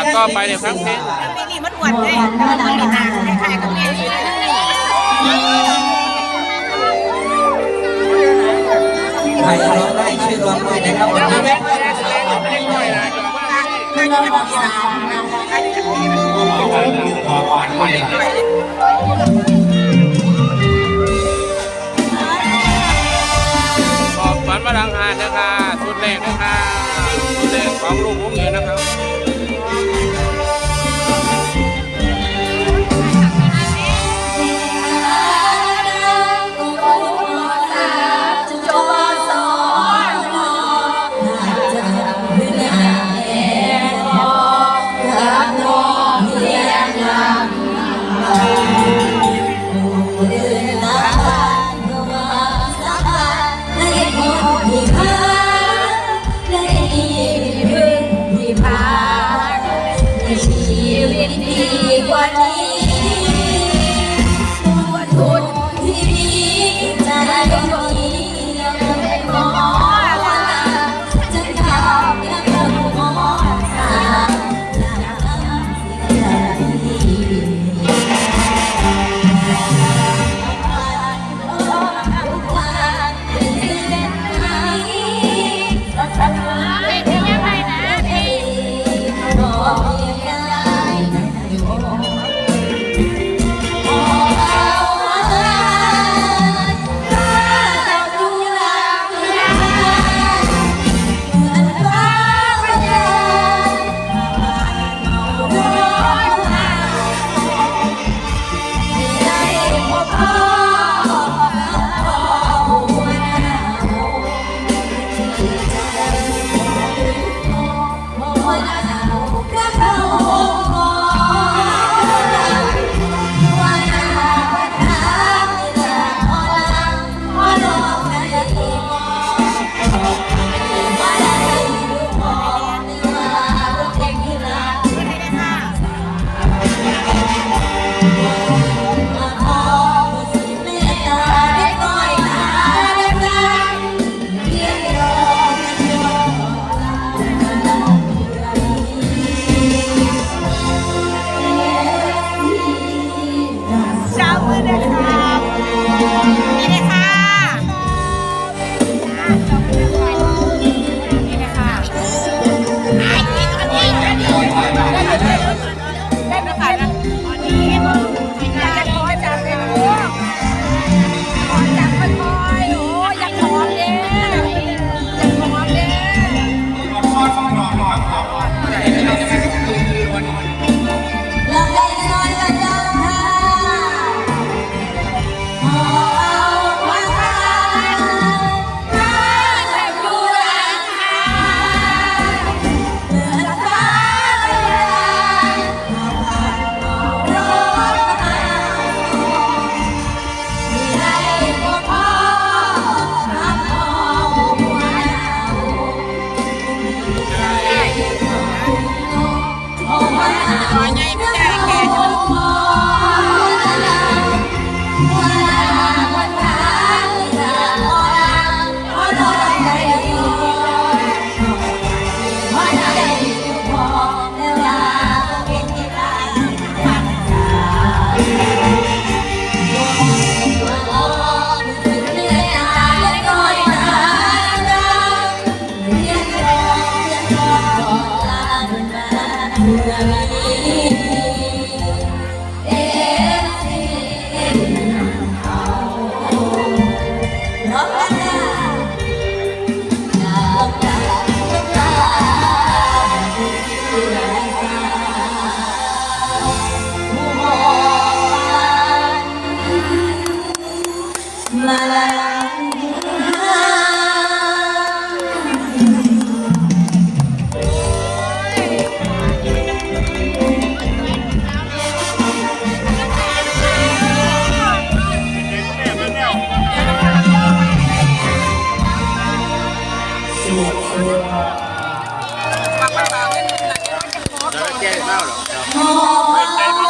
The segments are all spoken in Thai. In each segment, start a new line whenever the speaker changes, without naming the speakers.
าก็ไปในครั้ง
นี้ปีนี้มันอ้วนเลยมันอ้วนมีหนาคล้กัมี
ใครร้องได้ชื่อร้องด้วยนะครับ
ผมอ
ย
ได้ไม่ค่อนะค
งร
ที่มี
เาว
เจะ
แก้
ข้าวหรอ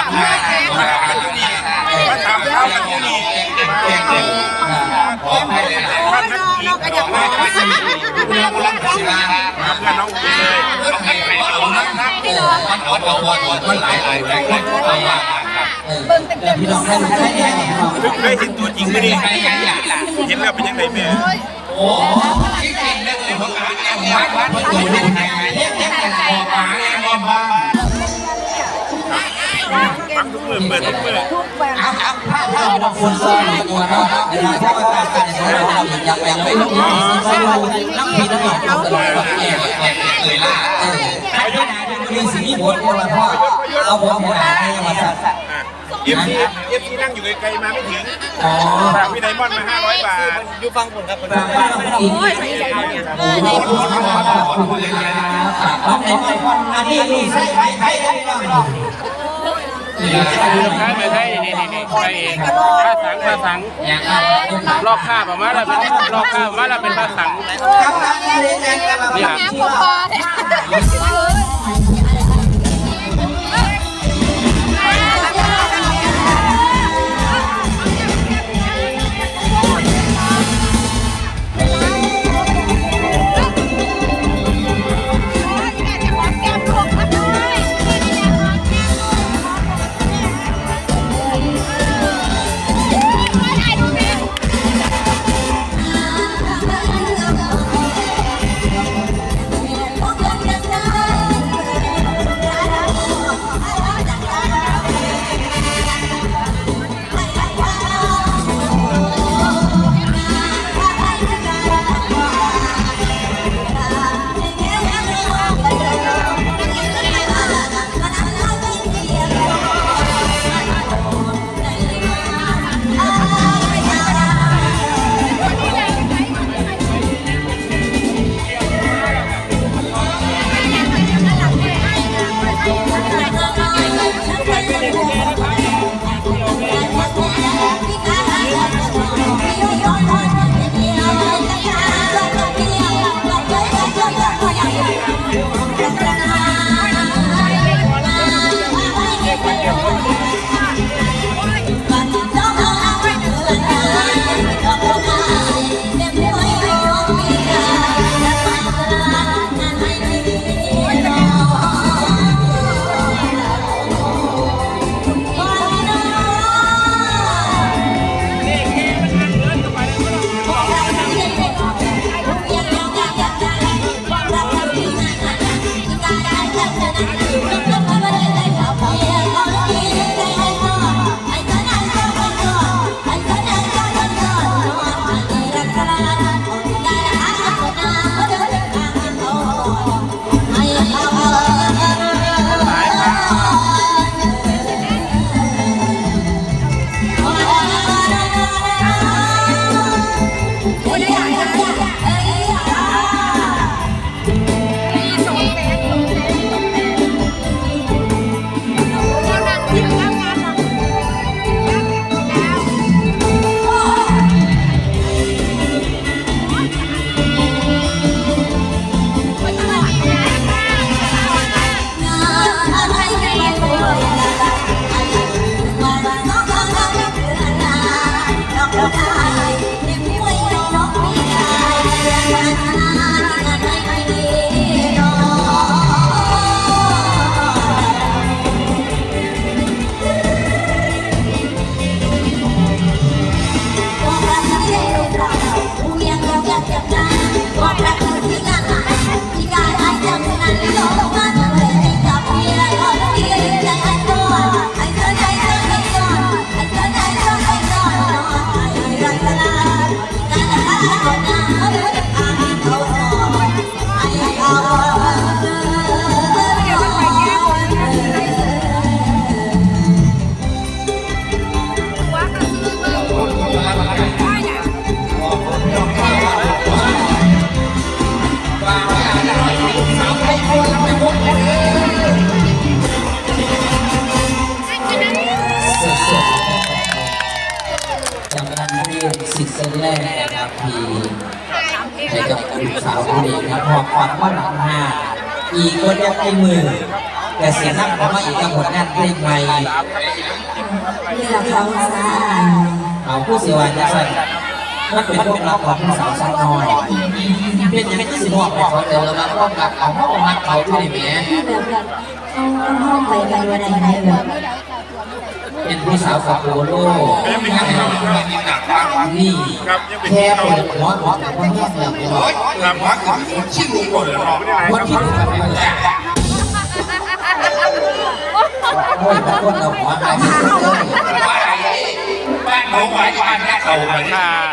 า
นมาทำนี่มาทำข้าวที่นี่เก่งเก่งขอให้เลยนะท่านนักกีฬาขอให้ท่านนักกีฬาเรื่องรักศิลาครับเพื่อนน้องอุ้งเลยต้องให้ไปเอานักนักมันเอาเอาเอามันหลายหลายหลายคนเอาว่า ครับ
เออพี่น้องให้ได้แน่แน่นอ
เคยเห็นตัวจริงไหมนี่เห็นแล้วเป็นยังไงแม่
โอ้ที่เก่งเลยผมอ่านแล้ววัดวัดตัวเล่นไงเล่นเล่นกันออกมาเล่นบอลบ้า
ฟังทุกมือเปิดทุกมือ
ทุกแบบ
เอาเอาผ้าผ้าบางคนซ่อนตัวเนาะนะครับเพราะว่าการการของเราอย่างยังยังไม่รู้ไม่รู้น้ำพีน้ำหนักเราตลอดว่าแก่แก่เคยล่าเออใครที่นา คือสิ่งที่บทว่าพ่อเอาผมผมอ่านให้มาสัตว์
เอฟซีเอฟซีนั่งอยู่ไกลๆมาไม่ถึง
อ๋อ
ฝากพี่ไดมอนด์มา 500 บาท
อยู่ฟังผมครับฟังฟังอินโอ้โหขอบคุณครับขอบคุณครับขอบคุณครับอันนี้นี่ใช่ใช่ใช่ได้บ้าง
ใช่ไม่ใช่นี่นี่นี่ใช่เองผ้าสังผ้าสัง
อย่างนั้น
ลอกคาบออกมาแล้วเป็นลอกคาบออกมาแล้วเป็นผ้าสัง
ครับการเรียนการการ
นี่ครับ
นแรกนครับที่
ให้กับลูกสา
วคนนี้ครับพอความว่าหนังหน้าอีกคนยกในมือ แต่เสียงนั่งของว่าอีกกับผลงานเพลงใหม่
นี่หละเขาซ่า
เขาผู้เสียวจะใส่มันเป็นพวกเราของสาวสาวน้อย เป็นยังไม่สิบหกเขาแเจอมาพวกกับเขาเขามาเขาที่ไหน
แม่ห้องไปไปวันไหนแบบ
เป็นผู้สาวของโอโล
เป็นผู้สาวของโอโล ม่กินหนักมาก
นี่แค่เปิดหัวหัวแต่ว่าแค่เปิดหัว
ทำพักคนชิ่งลุงก่อนเลยเนาะ
คนที่ดูกันไปแล้วโอ้ยบางคนเอาหัวหายไปเลย
บ้านเขาไปบ้านแค่เขา
ค่ะ